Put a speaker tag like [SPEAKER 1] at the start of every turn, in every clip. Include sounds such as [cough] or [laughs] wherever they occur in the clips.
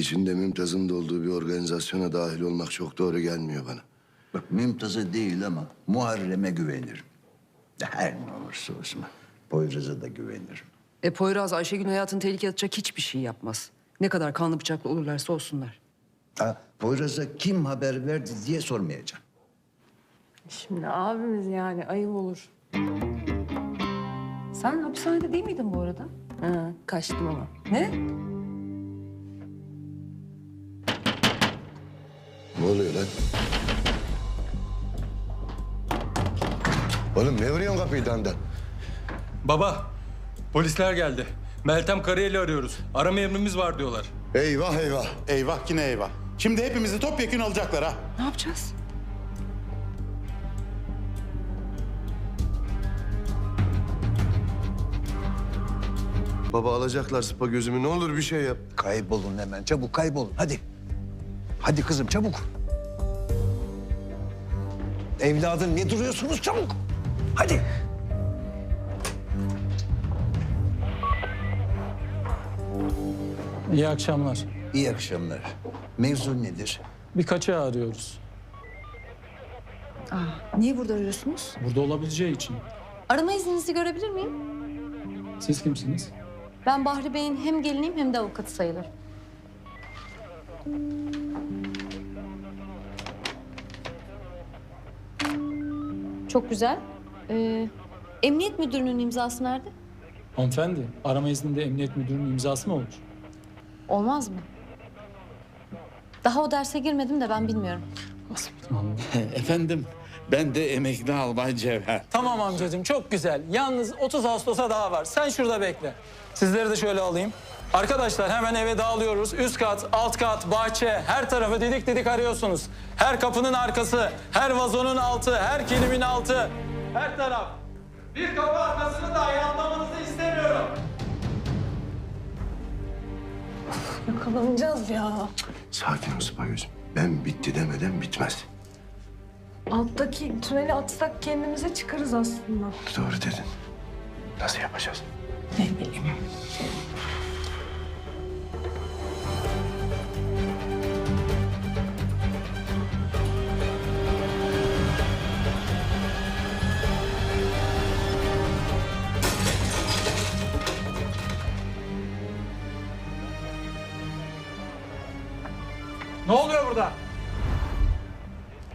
[SPEAKER 1] içinde Mümtaz'ın da olduğu bir organizasyona dahil olmak çok doğru gelmiyor bana.
[SPEAKER 2] Bak Mümtaz'a değil ama Muharrem'e güvenirim. Her ne olursa olsun. Poyraz'a da güvenirim.
[SPEAKER 3] E Poyraz Ayşegül hayatını tehlikeye atacak hiçbir şey yapmaz. Ne kadar kanlı bıçaklı olurlarsa olsunlar.
[SPEAKER 2] Ha, Poyraz'a kim haber verdi diye sormayacağım.
[SPEAKER 4] Şimdi abimiz yani ayıp olur.
[SPEAKER 3] Sen hapishanede değil miydin bu arada?
[SPEAKER 4] Ha, kaçtım ama.
[SPEAKER 3] Ne?
[SPEAKER 1] Oluyor lan? Oğlum ne vuruyorsun kapıyı dandan?
[SPEAKER 5] Baba, polisler geldi. Meltem Karayel'i arıyoruz. Arama emrimiz var diyorlar.
[SPEAKER 1] Eyvah eyvah.
[SPEAKER 6] Eyvah yine eyvah. Şimdi hepimizi topyekun alacaklar ha.
[SPEAKER 3] Ne yapacağız?
[SPEAKER 1] Baba alacaklar sıpa gözümü ne olur bir şey yap.
[SPEAKER 2] Kaybolun hemen çabuk kaybolun hadi. Hadi kızım çabuk. Evladım ne duruyorsunuz çabuk. Hadi.
[SPEAKER 7] İyi akşamlar.
[SPEAKER 2] İyi akşamlar. Mevzu nedir?
[SPEAKER 7] Bir kaçağı arıyoruz.
[SPEAKER 8] Niye burada arıyorsunuz?
[SPEAKER 7] Burada olabileceği için.
[SPEAKER 8] Arama izninizi görebilir miyim?
[SPEAKER 7] Siz kimsiniz?
[SPEAKER 8] Ben Bahri Bey'in hem geliniyim hem de avukatı sayılır. Çok güzel. Ee, emniyet müdürünün imzası nerede?
[SPEAKER 7] Hanımefendi, arama izninde emniyet müdürünün imzası mı olur?
[SPEAKER 8] Olmaz mı? Daha o derse girmedim de ben bilmiyorum. [laughs]
[SPEAKER 9] Efendim ben de emekli albay Cevher.
[SPEAKER 7] Tamam amcacığım, çok güzel. Yalnız 30 Ağustos'a daha var. Sen şurada bekle. Sizleri de şöyle alayım. Arkadaşlar hemen eve dağılıyoruz. Üst kat, alt kat, bahçe, her tarafı didik didik arıyorsunuz. Her kapının arkası, her vazonun altı, her kilimin altı. Her taraf. Bir kapı arkasını dahi atlamanızı istemiyorum.
[SPEAKER 4] Yakalanacağız ya.
[SPEAKER 1] Sakin ol sıpa gözüm. Ben bitti demeden bitmez.
[SPEAKER 4] Alttaki tüneli atsak kendimize çıkarız aslında.
[SPEAKER 1] Doğru dedin. Nasıl yapacağız?
[SPEAKER 4] Ne bileyim.
[SPEAKER 7] Ne oluyor burada?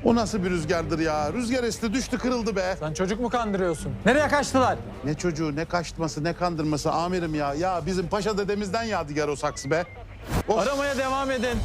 [SPEAKER 6] O nasıl bir rüzgardır ya? Rüzgar esti düştü kırıldı be.
[SPEAKER 7] Sen çocuk mu kandırıyorsun? Nereye kaçtılar?
[SPEAKER 6] Ne çocuğu ne kaçtması ne kandırması amirim ya. Ya bizim paşa dedemizden yadigar o saksı be. Of.
[SPEAKER 7] Aramaya devam edin.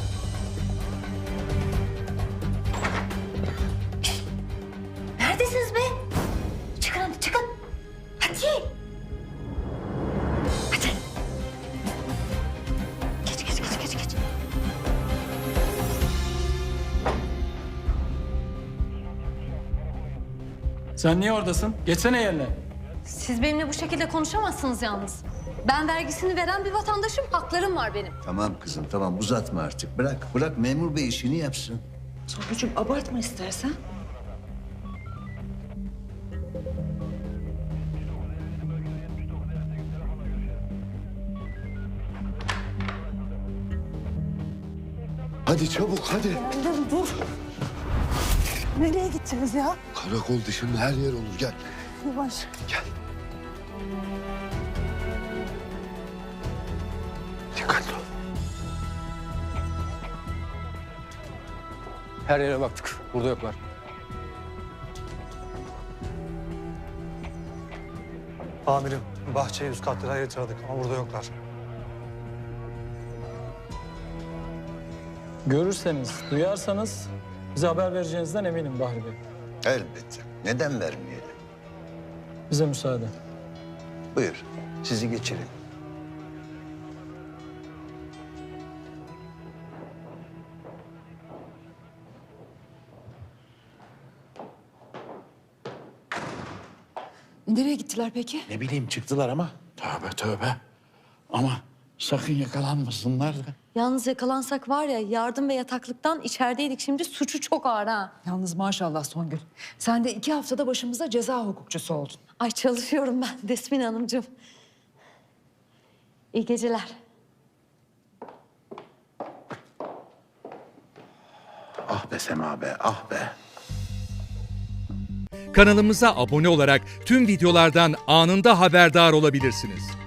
[SPEAKER 7] Sen niye oradasın? Geçsene yerine.
[SPEAKER 8] Siz benimle bu şekilde konuşamazsınız yalnız. Ben vergisini veren bir vatandaşım, haklarım var benim.
[SPEAKER 2] Tamam kızım tamam uzatma artık. Bırak bırak memur bey işini yapsın.
[SPEAKER 3] Songül'cüm abartma istersen.
[SPEAKER 1] Hadi çabuk hadi.
[SPEAKER 4] Dur. Nereye gideceğiz ya?
[SPEAKER 1] Karakol dışında her yer olur gel.
[SPEAKER 4] Yavaş.
[SPEAKER 1] Gel. Dikkatli ol.
[SPEAKER 5] Her yere baktık. Burada yoklar.
[SPEAKER 10] Amirim, bahçeyi üst katlara yatırdık ama burada yoklar.
[SPEAKER 7] Görürseniz, duyarsanız bize haber vereceğinizden eminim Bahri Bey.
[SPEAKER 2] Elbette. Neden vermeyelim?
[SPEAKER 7] Bize müsaade.
[SPEAKER 2] Buyur sizi geçirin.
[SPEAKER 3] Nereye gittiler peki?
[SPEAKER 9] Ne bileyim çıktılar ama. Tövbe tövbe. Ama sakın yakalanmasınlar da.
[SPEAKER 8] Yalnız yakalansak var ya yardım ve yataklıktan içerideydik şimdi suçu çok ağır ha.
[SPEAKER 3] Yalnız maşallah Songül. Sen de iki haftada başımıza ceza hukukçusu oldun.
[SPEAKER 8] Ay çalışıyorum ben [laughs] Desmin Hanımcığım. İyi geceler.
[SPEAKER 11] Ah be Sema be, ah be.
[SPEAKER 12] Kanalımıza abone olarak tüm videolardan anında haberdar olabilirsiniz.